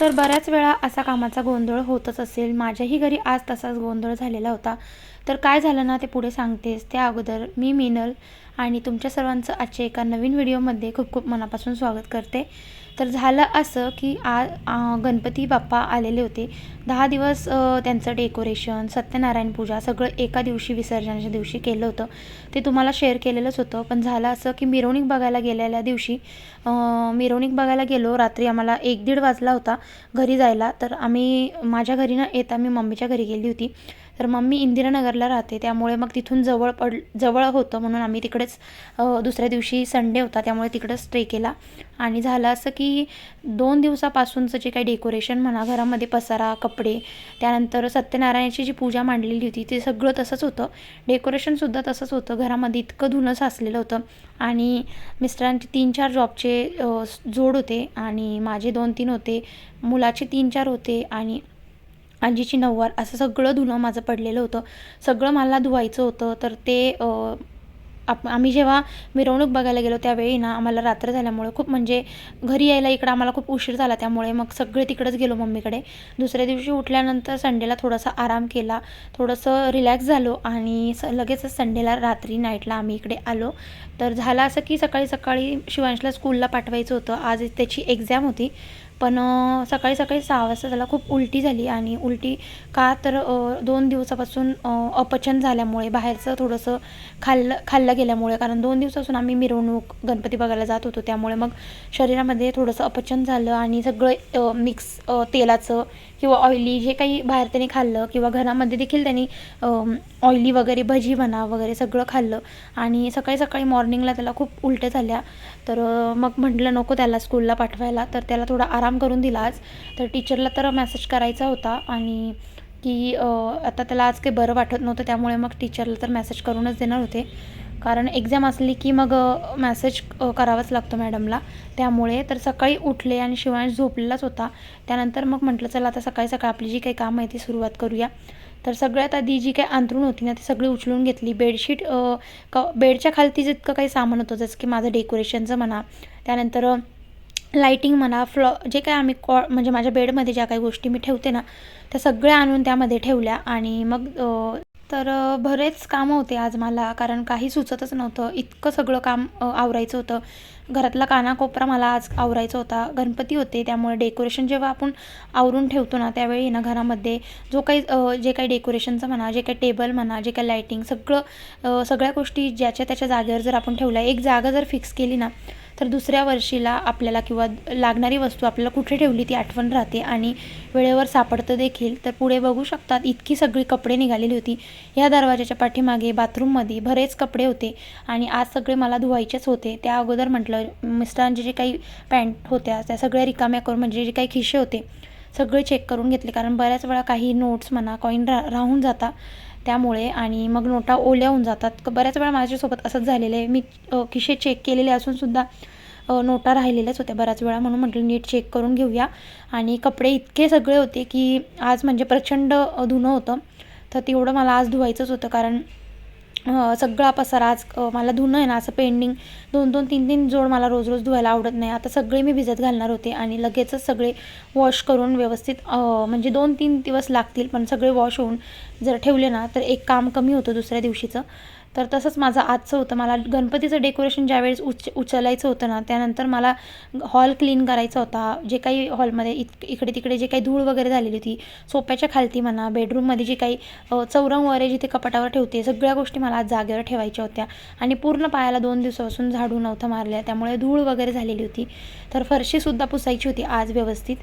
तर बऱ्याच वेळा असा कामाचा गोंधळ होतच असेल. माझ्याही घरी आज तसाच गोंधळ झालेला होता. तर काय झालं ना ते पुढे सांगतेस. त्या अगोदर मी मिनल आणि तुमच्या सर्वांचं आजच्या एका नवीन व्हिडिओमध्ये खूप खूप मनापासून स्वागत करते. तर झालं असं की आ आ- गणपती बाप्पा आलेले होते. दहा दिवस त्यांचं डेकोरेशन सत्यनारायण पूजा सगळं एका दिवशी विसर्जनाच्या दिवशी केलं होतं. ते तुम्हाला शेअर केलेलंच होतं. पण झालं असं की मिरवणूक बघायला गेलेल्या दिवशी मिरवणूक बघायला गेलो. रात्री आम्हाला एक दीड वाजला होता घरी जायला. तर आम्ही माझ्या घरी न येता मी मम्मीच्या घरी गेली होती. तर मम्मी इंदिरानगरला राहते त्यामुळे मग तिथून जवळ पड जवळ होतं म्हणून आम्ही तिकडेच दुसऱ्या दिवशी संडे होता त्यामुळे तिकडेच स्टे केला. आणि झालं असं की दोन दिवसापासूनचं जे काही डेकोरेशन म्हणा घरामध्ये पसारा कपडे त्यानंतर सत्यनारायणाची जी पूजा मांडलेली होती ते सगळं तसंच होतं. डेकोरेशनसुद्धा तसंच होतं. घरामध्ये इतकं धुणं साचलेलं होतं. आणि मिस्टरांचे तीन चार जॉबचे जोड होते आणि माझे दोन तीन होते. मुलाचे तीन चार होते आणि आजीची नऊवार असं सगळं धुणं माझं पडलेलं होतं. सगळं मला धुवायचं होतं तर ते आप आम्ही जेव्हा मिरवणूक बघायला गेलो त्यावेळी ना आम्हाला रात्र झाल्यामुळे खूप म्हणजे घरी यायला इकडं आम्हाला खूप उशीर झाला त्यामुळे मग सगळे तिकडंच गेलो मम्मीकडे. दुसऱ्या दिवशी उठल्यानंतर संडेला थोडासा आराम केला थोडंसं रिलॅक्स झालो आणि स लगेचच संडेला रात्री नाईटला आम्ही इकडे आलो. तर झालं असं की सकाळी सकाळी शिवांशला स्कूलला पाठवायचं होतं. आज त्याची एक्झाम होती. पण सकाळी सकाळी सहा वाजता त्याला खूप उलटी झाली आणि उलटी का तर दोन दिवसापासून अपचन झाल्यामुळे बाहेरचं थोडंसं खाल्लं खाल्लं गेल्यामुळे कारण दोन दिवसापासून आम्ही मिरवणूक गणपती बघायला जात होतो त्यामुळे मग शरीरामध्ये थोडंसं अपचन झालं आणि सगळं मिक्स तेलाचं किंवा ऑइली जे काही बाहेर त्यांनी खाल्लं किंवा घरामध्ये देखील त्यांनी ऑइली वगैरे भजी म्हणा वगैरे सगळं खाल्लं. आणि सकाळी सकाळी मॉर्निंगला त्याला खूप उलट्या झाल्या. तर मग म्हटलं नको त्याला स्कूलला पाठवायला. तर त्याला थोडा आराम करून दिला आज. तर टीचरला तर मेसेज करायचा होता आणि की आता त्याला आज काही बरं वाटत नव्हतं त्यामुळे मग टीचरला तर मेसेज करूनच देणार होते. कारण एक्झाम असली की मग मॅसेज करावाच लागतो मॅडमला त्यामुळे तर सकाळी उठले आणि शिवांश झोपलेलाच होता. त्यानंतर मग म्हटलं चला आता सकाळी सकाळी आपली जी काही कामं आहे ती सुरुवात करूया. तर सगळ्यात आधी जी काही अंथरूण होती ना ती सगळी उचलून घेतली. बेडशीट क बेडच्या खालती जितकं काही सामान होतं जसं की माझं डेकोरेशनचं म्हणा त्यानंतर लाईटिंग म्हणा फ्लॉ जे काय आम्ही कॉ म्हणजे माझ्या बेडमध्ये ज्या काही गोष्टी मी ठेवते ना त्या सगळ्या आणून त्यामध्ये ठेवल्या आणि मग तर बरेच कामं होते आज मला कारण काही सुचतच नव्हतं. इतकं सगळं काम आवरायचं होतं. घरातला कानाकोपरा मला आज आवरायचा होता. गणपती होते त्यामुळे डेकोरेशन जेव्हा आपण आवरून ठेवतो ना त्यावेळी ना घरामध्ये जो काही जे काही डेकोरेशनचं म्हणा जे काही टेबल म्हणा जे काही लाईटिंग सगळं सगळ्या गोष्टी ज्याच्या त्याच्या जागेवर जर आपण ठेवल्या एक जागा जर फिक्स केली ना तर दुसऱ्या वर्षीला आपल्याला किंवा लागणारी वस्तू आपल्याला कुठे ठेवली ती आठवण राहते आणि वेळेवर सापडतं देखील. तर पुढे बघू शकतात इतकी सगळी कपडे निघालेली होती. या दरवाजाच्या पाठीमागे बाथरूममध्ये बरेच कपडे होते आणि आज सगळे मला धुवायचेच होते. त्या अगोदर म्हटलं मिस्टरांचे जे काही पॅन्ट होत्या त्या सगळ्या रिकाम्या करून म्हणजे जे काही खिशे होते सगळे चेक करून घेतले. कारण बऱ्याच वेळा काही नोट्स म्हणा कॉईन रा राहून जाता. त्यामुळे आणि मग नोटा ओल्या होऊन जातात. बऱ्याच वेळा माझ्यासोबत असंच झालेलं आहे. मी अ, चेक केलेले असूनसुद्धा नोटा राहिलेल्याच होत्या बऱ्याच वेळा. म्हणून म्हटलं नीट चेक करून घेऊया. आणि कपडे इतके सगळे होते की आज म्हणजे प्रचंड धुणं होतं. तर तेवढं मला आज धुवायचंच होतं. कारण सगळा पसारा आज मला धुणं आहे ना असं पेंडिंग दोन दोन तीन तीन जोड मला रोज रोज धुवायला आवडत नाही. आता सगळे मी भिजत घालणार होते आणि लगेचच सगळे वॉश करून व्यवस्थित म्हणजे दोन तीन दिवस लागतील पण सगळे वॉश होऊन जर ठेवले ना तर एक काम कमी होतं दुसऱ्या दिवशीचं. तर तसंच माझं आजचं होतं. मला गणपतीचं डेकोरेशन ज्यावेळेस उच उचलायचं होतं ना त्यानंतर मला हॉल क्लीन करायचा होता. जे काही हॉलमध्ये इत इकडे तिकडे जे काही धूळ वगैरे झालेली होती सोप्याच्या खालती म्हणा बेडरूममध्ये जी काही चौरंग वगैरे जिथे कपाटावर ठेवते सगळ्या गोष्टी मला आज जागेवर ठेवायच्या होत्या. आणि पूर्ण पायाला दोन दिवसापासून झाडू नव्हतं मारल्या. त्यामुळे धूळ वगैरे झालेली होती. तर फरशीसुद्धा पुसायची होती आज व्यवस्थित.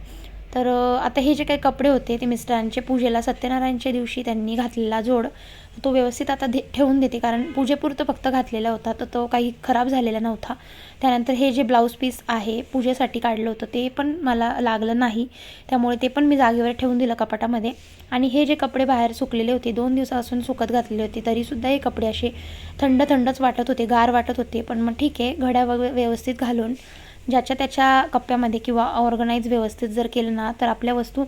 तर आता हे जे काही कपडे होते ते मिस्टरांचे पूजेला सत्यनारायणच्या दिवशी त्यांनी घातलेला जोड. तो व्यवस्थित आता दे ठेवून देते. कारण पूजेपुरतं फक्त घातलेला होता तर तो काही खराब झालेला नव्हता. त्यानंतर हे जे ब्लाऊज पीस आहे पूजेसाठी काढलं होतं ते पण मला लागलं नाही. त्यामुळे ते पण मी जागेवर ठेवून दिलं कपाटामध्ये. आणि हे जे कपडे बाहेर सुकलेले होते दोन दिवसापासून सुकत घातलेले होते तरीसुद्धा हे कपडे असे थंड थंडच वाटत होते गार वाटत होते. पण मग ठीक आहे घड्या वगैरे व्यवस्थित घालून ज्याच्या त्याच्या कप्प्यामध्ये किंवा ऑर्गनाईज व्यवस्थित जर केलं ना तर आपल्या वस्तू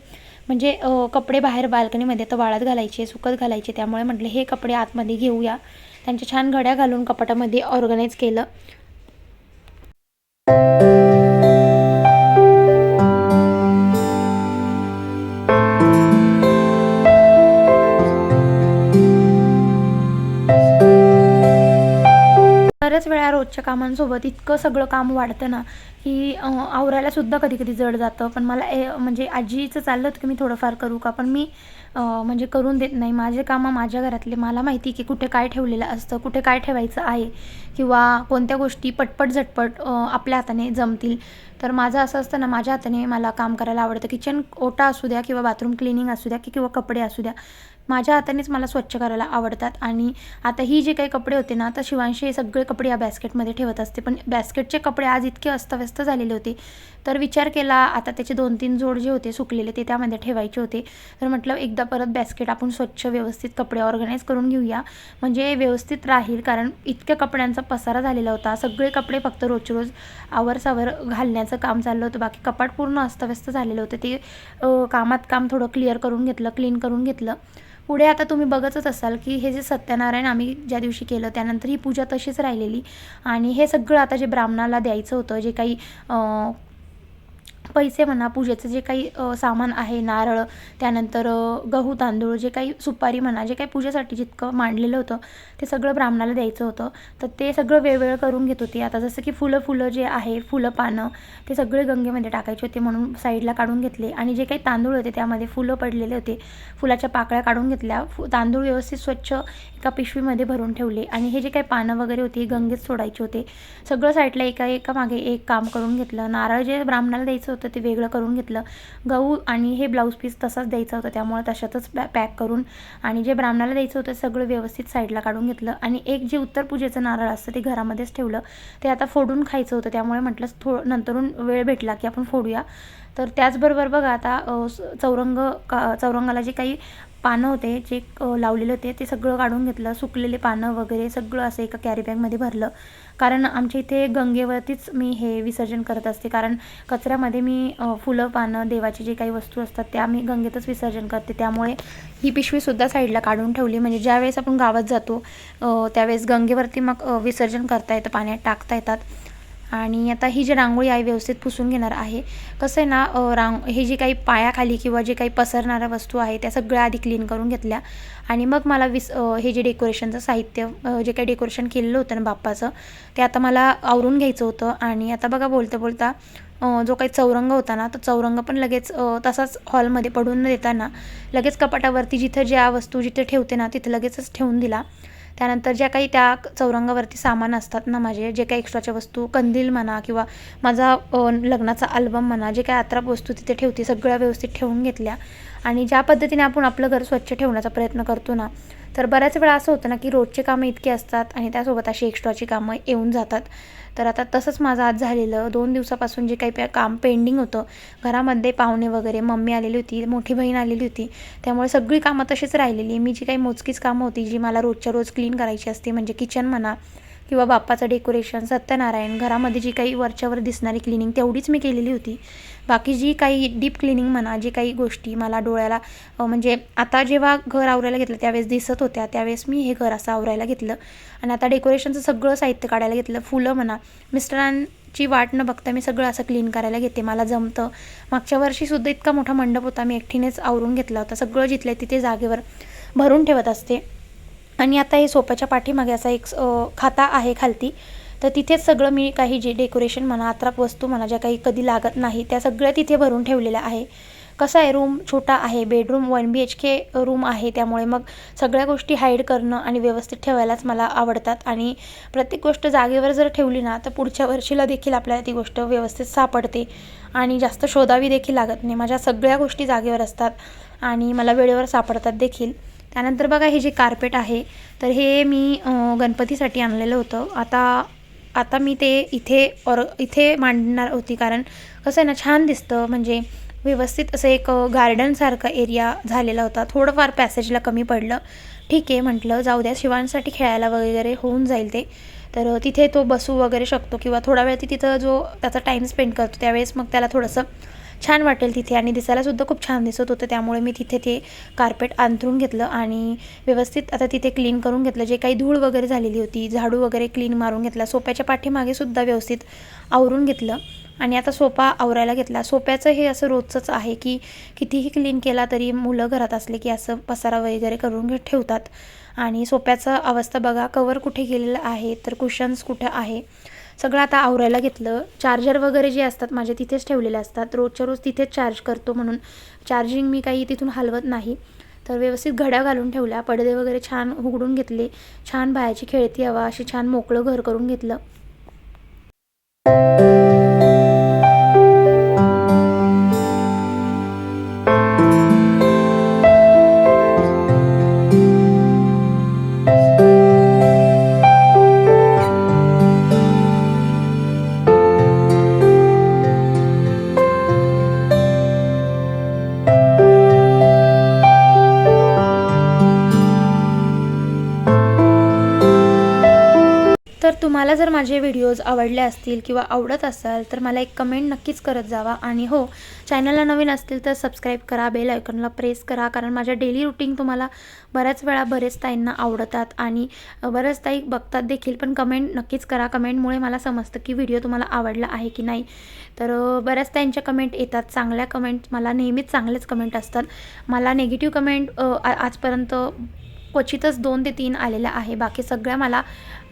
म्हणजे कपडे बाहेर बाल्कनीमध्ये तर वाळत घालायचे सुकत घालायचे त्यामुळे म्हटलं हे कपडे आतमध्ये घेऊया. त्यांच्या छान घड्या घालून कपाटामध्ये ऑर्गनाईज केलं. बऱ्याच वेळा रोजच्या कामांसोबत इतकं सगळं काम वाढतं ना की आवरायलासुद्धा आवरायला सुद्धा कधी कधी जड जातं. पण मला ए म्हणजे आजीचं चाललं होतं की मी थोडंफार करू का? पण मी म्हणजे करून देत नाही. माझे कामं माझ्या घरातले. मला माहिती की कुठे काय ठेवलेलं असतं कुठे काय ठेवायचं आहे किंवा कोणत्या गोष्टी पटपट झटपट आपल्या हाताने जमतील. तर माझं असं असतं ना माझ्या हाताने मला काम करायला आवडतं. किचन ओटा असू द्या किंवा बाथरूम क्लिनिंग असू द्या की किंवा कपडे असू द्या माझ्या हातानेच मला स्वच्छ करायला आवडतात. आणि आता ही जे काही कपडे होते ना तर शिवांशी हे सगळे कपडे या बॅस्केटमध्ये ठेवत असते. पण बॅस्केटचे कपडे आज इतके अस्तव्यस्त झालेले होते. तर विचार केला आता त्याचे दोन तीन जोड जे होते सुकलेले ते त्यामध्ये ठेवायचे होते. तर म्हटलं एकदा परत बॅस्केट आपण स्वच्छ व्यवस्थित कपडे ऑर्गनाईज करून घेऊया. म्हणजे व्यवस्थित राहील कारण इतक्या कपड्यांचा पसारा झालेला होता. सगळे कपडे फक्त रोज रोज आवरसावर घालण्याचं काम चाललं होतं. बाकी कपाट पूर्ण अस्तव्यस्त झालेलं होतं. ते कामात काम थोडं क्लिअर करून घेतलं क्लीन करून घेतलं. पुढे आता तुम्ही बघतच असाल की हे जे सत्यनारायण आम्ही ज्या दिवशी केलं त्यानंतर ही पूजा तशीच राहिलेली. आणि हे सगळं आता जे ब्राह्मणाला द्यायचं होतं जे काही पैसे म्हणा पूजेचं जे काही सामान आहे नारळ त्यानंतर गहू तांदूळ जे काही सुपारी म्हणा जे काही पूजेसाठी जितकं मांडलेलं होतं ते सगळं ब्राह्मणाला द्यायचं होतं. तर ते सगळं वेगवेगळं करून घेत होते. आता जसं की फुलं फुलं जे आहे फुलं पानं ते सगळे गंगेमध्ये टाकायचे होते म्हणून साईडला काढून घेतले. आणि जे काही तांदूळ होते त्यामध्ये फुलं पडलेले होते. फुलाच्या पाकळ्या काढून घेतल्या. फु तांदूळ व्यवस्थित स्वच्छ एका पिशवीमध्ये भरून ठेवले. आणि हे जे काही पानं वगैरे होती गंगेत सोडायचे होते. सगळं साईडला एका एका मागे एक काम करून घेतलं. नारळ जे ब्राह्मणाला द्यायचं होतं ते वेगळं करून घेतलं. गहू आणि हे ब्लाऊज पीस तसाच द्यायचा होता. त्यामुळे तशातच पॅक करून आणि जे ब्राह्मणाला द्यायचं होतं सगळं व्यवस्थित साईडला काढून घेतलं. आणि एक जे उत्तर पूजेचं नारळ असतं ते घरामध्येच ठेवलं. ते आता फोडून खायचं होतं. त्यामुळे म्हटलं थो नंतरून वेळ भेटला की आपण फोडूया. तर त्याचबरोबर बघा आता चौरंग का चौरंगाला जे काही पानं होते जे लावलेले होते ते सगळं काढून घेतलं. सुकलेले पानं वगैरे सगळं असं एका कॅरीबॅगमध्ये भरलं. कारण आमच्या इथे गंगेवरतीच मी हे विसर्जन करत असते. कारण कचऱ्यामध्ये मी फुलं पानं देवाची जे काही वस्तू असतात त्या मी गंगेतच विसर्जन करते. त्यामुळे ही पिशवीसुद्धा साईडला काढून ठेवली. म्हणजे ज्यावेळेस आपण गावात जातो त्यावेळेस गंगेवरती मग विसर्जन करता येतं पाण्यात टाकता येतात. आणि आता ही जी रांगोळी आहे व्यवस्थित पुसून घेणार आहे कसं आहे ना रांग हे जे काही पायाखाली किंवा जे काही पसरणाऱ्या वस्तू आहे त्या सगळ्या आधी क्लीन करून घेतल्या. आणि मग मला विस हे जे डेकोरेशनचं साहित्य जे काही डेकोरेशन केलेलं होतं ना बाप्पाचं ते आता मला आवरून घ्यायचं होतं. आणि आता बघा बोलता बोलता जो काही चौरंग होता ना तो चौरंग पण लगेच तसाच हॉलमध्ये पडून न देताना लगेच कपाटावरती जिथं ज्या वस्तू जिथे ठेवते ना तिथं लगेचच ठेवून दिला. त्यानंतर ज्या काही त्या चौरंगावरती सामान असतात ना माझे जे काही एक्स्ट्राच्या वस्तू कंदील म्हणा किंवा माझा लग्नाचा अल्बम म्हणा जे काही अत्राप वस्तू तिथे ठेवते सगळ्या व्यवस्थित ठेवून घेतल्या. आणि ज्या पद्धतीने आपण आपलं घर स्वच्छ ठेवण्याचा प्रयत्न करतो ना तर बऱ्याच वेळा असं होतं ना की रोजचे कामं इतकी असतात आणि त्यासोबत अशी एक्स्ट्राची कामं येऊन जातात. तर आता तसंच माझं आज झालेलं. दोन दिवसापासून जे काही पे काम पेंडिंग होतं घरामध्ये पाहुणे वगैरे मम्मी आलेली होती मोठी बहीण आलेली होती त्यामुळे सगळी कामं तशीच राहिलेली. मी जी काही मोजकीच कामं होती जी मला रोजच्या रोज क्लीन करायची असते म्हणजे किचन म्हणा किंवा बाप्पाचं डेकोरेशन सत्यनारायण घरामध्ये जी काही वरच्यावर दिसणारी क्लिनिंग तेवढीच मी केलेली होती. बाकी जी काही डीप क्लिनिंग म्हणा जी काही गोष्टी मला डोळ्याला म्हणजे आता जेव्हा घर आवरायला घेतलं त्यावेळेस दिसत होत्या त्यावेळेस मी हे घर असं आवरायला घेतलं. आणि आता डेकोरेशनचं सगळं साहित्य काढायला घेतलं फुलं म्हणा. मिस्टरांची वाट न बघता मी सगळं असं क्लीन करायला घेते मला जमतं. मागच्या वर्षीसुद्धा इतका मोठा मंडप होता मी एकटीनेच आवरून घेतला होता. सगळं जिथल्या तिथे जागेवर भरून ठेवत असते. आणि आता हे सोप्याच्या पाठीमागे असा एक खाता आहे खालती. तर तिथेच सगळं मी काही जे डेकोरेशन म्हणा अत्राप वस्तू म्हणा ज्या काही कधी लागत नाही त्या सगळ्या तिथे भरून ठेवलेल्या आहे. कसं आहे रूम छोटा आहे. Bedroom one B H K room आहे. त्यामुळे मग सगळ्या गोष्टी हाईड करणं आणि व्यवस्थित ठेवायलाच मला आवडतात. आणि प्रत्येक गोष्ट जागेवर जर ठेवली ना तर पुढच्या वर्षीला देखील आपल्याला ती गोष्ट व्यवस्थित सापडते. आणि जास्त शोधावी देखील लागत नाही. माझ्या सगळ्या गोष्टी जागेवर असतात आणि मला वेळेवर सापडतात देखील. त्यानंतर बघा हे जे कार्पेट आहे तर हे मी गणपतीसाठी आणलेलं होतं. आता आता मी ते इथे और इथे मांडणार होती कारण कसं आहे ना छान दिसतं. म्हणजे व्यवस्थित असं एक गार्डनसारखा एरिया झालेला होता. थोडंफार पॅसेजला कमी पडलं. ठीक आहे म्हटलं जाऊ द्या शिवांसाठी खेळायला वगैरे होऊन जाईल ते. तर तिथे तो बसू वगैरे शकतो किंवा थोडा वेळ ती तिथं जो त्याचा टाईम स्पेंड करतो त्यावेळेस मग त्याला थोडंसं छान वाटेल तिथे आणि दिसायलासुद्धा खूप छान दिसत होतं. त्यामुळे मी तिथे ते कार्पेट अंथरून घेतलं आणि व्यवस्थित आता तिथे क्लीन करून घेतलं. जे काही धूळ वगैरे झालेली होती झाडू वगैरे क्लीन मारून घेतला सोप्याच्या पाठीमागे सुद्धा व्यवस्थित आवरून घेतलं. आणि आता सोफा आवरायला घेतला. सोप्याचं हे असं रोजचंच आहे की कितीही क्लीन केला तरी मुलं घरात असले की असं पसारा वगैरे करून ठेवतात. आणि सोप्याचं अवस्था बघा. कवर कुठे गेलेलं आहे तर कुशन्स कुठं आहे? सगळं आता आवरायला घेतलं. चार्जर वगैरे जे असतात माझे तिथेच ठेवलेले असतात. रोजच्या रोज तिथेच चार्ज करतो म्हणून. चार्जिंग मी काही तिथून हलवत नाही. तर व्यवस्थित घड्या घालून ठेवल्या. पडदे वगैरे छान उघडून घेतले. छान बाहेरची खेळती हवा. अशी छान मोकळं घर करून घेतलं. जर माझे व्हिडिओज आवडले असतील किंवा आवडत असाल तर मला एक कमेंट नक्कीच करत जावा. आणि हो चॅनलला नवीन असतील तर सबस्क्राईब करा बेल आयकॉनला प्रेस करा कारण माझ्या डेली रुटीन तुम्हाला बऱ्याच वेळा बरेच ताईंना आवडतात. आणि बऱ्याच ताई बघतात देखील पण कमेंट नक्कीच करा. कमेंटमुळे मला समजतं की व्हिडिओ तुम्हाला आवडला आहे की नाही. तर बऱ्याच ताईंच्या कमेंट येतात. चांगल्या कमेंट मला नेहमीच चांगलेच कमेंट असतात. मला नेगेटिव्ह कमेंट आजपर्यंत क्वचितच दोन ते तीन आलेलं आहे. बाकी सगळ्या मला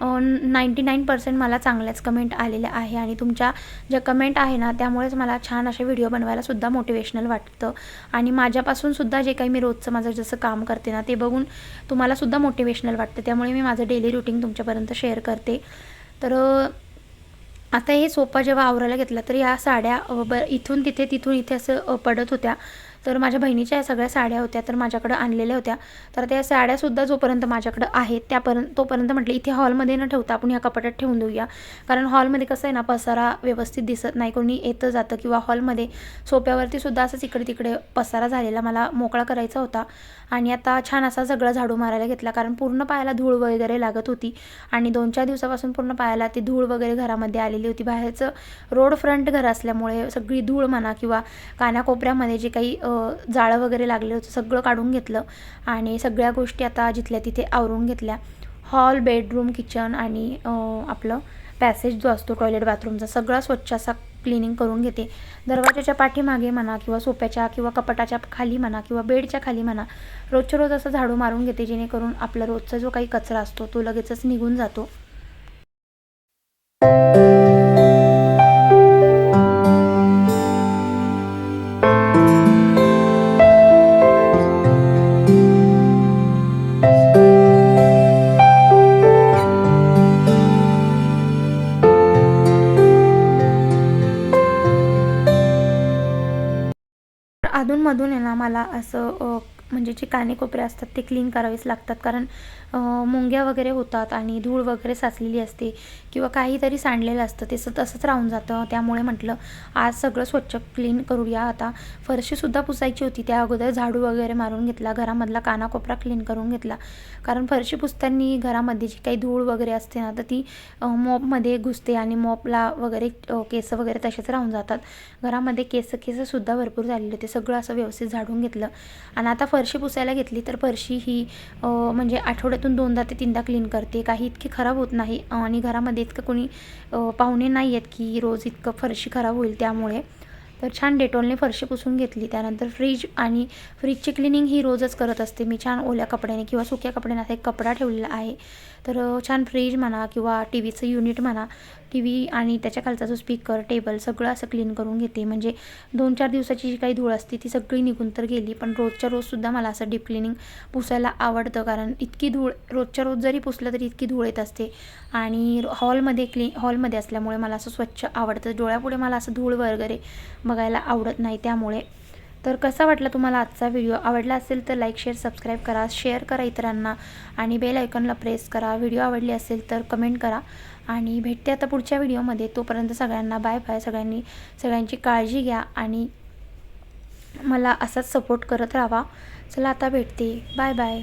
नाईंटी नाईन पर्सेंट मला चांगल्याच कमेंट आलेल्या आहे. आणि तुमच्या ज्या कमेंट आहे ना त्यामुळेच मला छान असे व्हिडिओ बनवायला सुद्धा मोटिवेशनल वाटतं. आणि माझ्यापासून सुद्धा जे काही मी रोजचं माझं जसं काम करते ना ते बघून तुम्हाला सुद्धा मोटिवेशनल वाटतं. त्यामुळे मी माझं डेली रुटीन तुमच्यापर्यंत शेअर करते. तर आता हे सोफा जेव्हा आवरायला घेतला तर या साड्या ब इथून तिथे तिथून इथे असं पडत होत्या. तर माझ्या बहिणीच्या या सगळ्या साड्या होत्या तर माझ्याकडं आणलेल्या होत्या. तर त्या साड्यासुद्धा जोपर्यंत माझ्याकडं आहेत त्यापर्यंत तोपर्यंत म्हटलं इथे हॉलमध्ये न ठेवता आपण ह्या कपाटात ठेवून देऊया. कारण हॉलमध्ये कसं आहे ना पसारा व्यवस्थित दिसत नाही कोणी येतं जातं किंवा हॉलमध्ये सोप्यावरती सुद्धा असंच इकडे तिकडे पसारा झालेला मला मोकळा करायचा होता. आणि आता छान असा सगळं झाडू मारायला घेतला कारण पूर्ण पायाला धूळ वगैरे लागत होती. आणि दोन चार दिवसापासून पूर्ण पायाला ती धूळ वगैरे घरामध्ये आलेली होती. बाहेरचं रोड फ्रंट घर असल्यामुळे सगळी धूळ म्हणा किंवा कानाकोपऱ्यामध्ये जे काही जाळं वगैरे लागले होतं सगळं काढून घेतलं आणि सगळ्या गोष्टी आता जिथल्या तिथे आवरून घेतल्या. हॉल बेडरूम किचन आणि आपलं पॅसेज जो असतो टॉयलेट बाथरूमचा सगळा स्वच्छ असा क्लिनिंग करून घेते. दरवाजाच्या पाठीमागे म्हणा किंवा सोप्याच्या किंवा कपाटाच्या खाली म्हणा किंवा बेडच्या खाली म्हणा रोजच्या रोज असं झाडू मारून घेते जेणेकरून आपला रोजचा जो काही कचरा असतो तो लगेचच निघून जातो. अधूनमधून आहे ना मला असं म्हणजे जे कानेकोपरे असतात ते क्लीन करावेच लागतात. कारण मुंग्या वगैरे होतात आणि धूळ वगैरे साचलेली असते किंवा काहीतरी सांडलेलं असतं ते तसंच राहून जातं. त्यामुळे म्हटलं आज सगळं स्वच्छ क्लीन करूया. आता फरशीसुद्धा पुसायची होती. त्या अगोदर झाडू वगैरे मारून घेतला घरामधला कानाकोपरा क्लीन करून घेतला. कारण फरशी पुसताना घरामध्ये जी काही धूळ वगैरे असते ना तर ती मॉपमध्ये घुसते आणि मॉपला वगैरे केस वगैरे तसेच राहून जातात. घरामध्ये केस केससुद्धा भरपूर झालेले होते. सगळं असं व्यवस्थित झाडून घेतलं. आणि आता फरशी पुसायला घेतली तर फरशी ही म्हणजे आठवड्यातून दोनदा ते तीनदा क्लीन करते. काही इतकी खराब होत नाही आणि घरामध्ये इतकं कोणी पाहुणे नाही आहेत की रोज इतकं फरशी खराब होईल त्यामुळे. तर छान डेटॉलने फरशी पुसून घेतली. त्यानंतर फ्रीज आणि फ्रीजची क्लिनिंग ही रोजच करत असते. मी छान ओल्या कपड्याने किंवा सुक्या कपड्याने असा एक कपडा ठेवलेला आहे. तर छान फ्रीज म्हणा किंवा टी व्हीचं युनिट म्हणा टी व्ही आणि त्याच्या खालचा जो स्पीकर टेबल सगळं असं क्लीन करून घेते. म्हणजे दोन चार दिवसाची जी काही धूळ असते ती सगळी निघून तर गेली. पण रोजच्या रोजसुद्धा मला असं डीप क्लिनिंग पुसायला आवडतं. कारण इतकी धूळ रोजच्या रोज जरी पुसलं तरी इतकी धूळ येत असते. आणि हॉलमध्ये क्ली हॉलमध्ये असल्यामुळे मला असं स्वच्छ आवडतं. डोळ्यापुढे मला असं धूळ वगैरे बघायला आवडत नाही. त्यामुळे तर कसा वाटला तुम्हाला आजचा व्हिडिओ आवडला असेल तर लाईक शेअर सबस्क्राईब करा. शेअर करा इतरांना. आणि बेल आयकॉनला प्रेस करा. व्हिडिओ आवडली असेल तर कमेंट करा. आणि भेटते आता पुढच्या व्हिडिओमध्ये तोपर्यंत सगळ्यांना बाय बाय सगळ्यांनी सगळ्यांची काळजी घ्या. आणि मला असाच सपोर्ट करत राहा. चला आता भेटते. Bye bye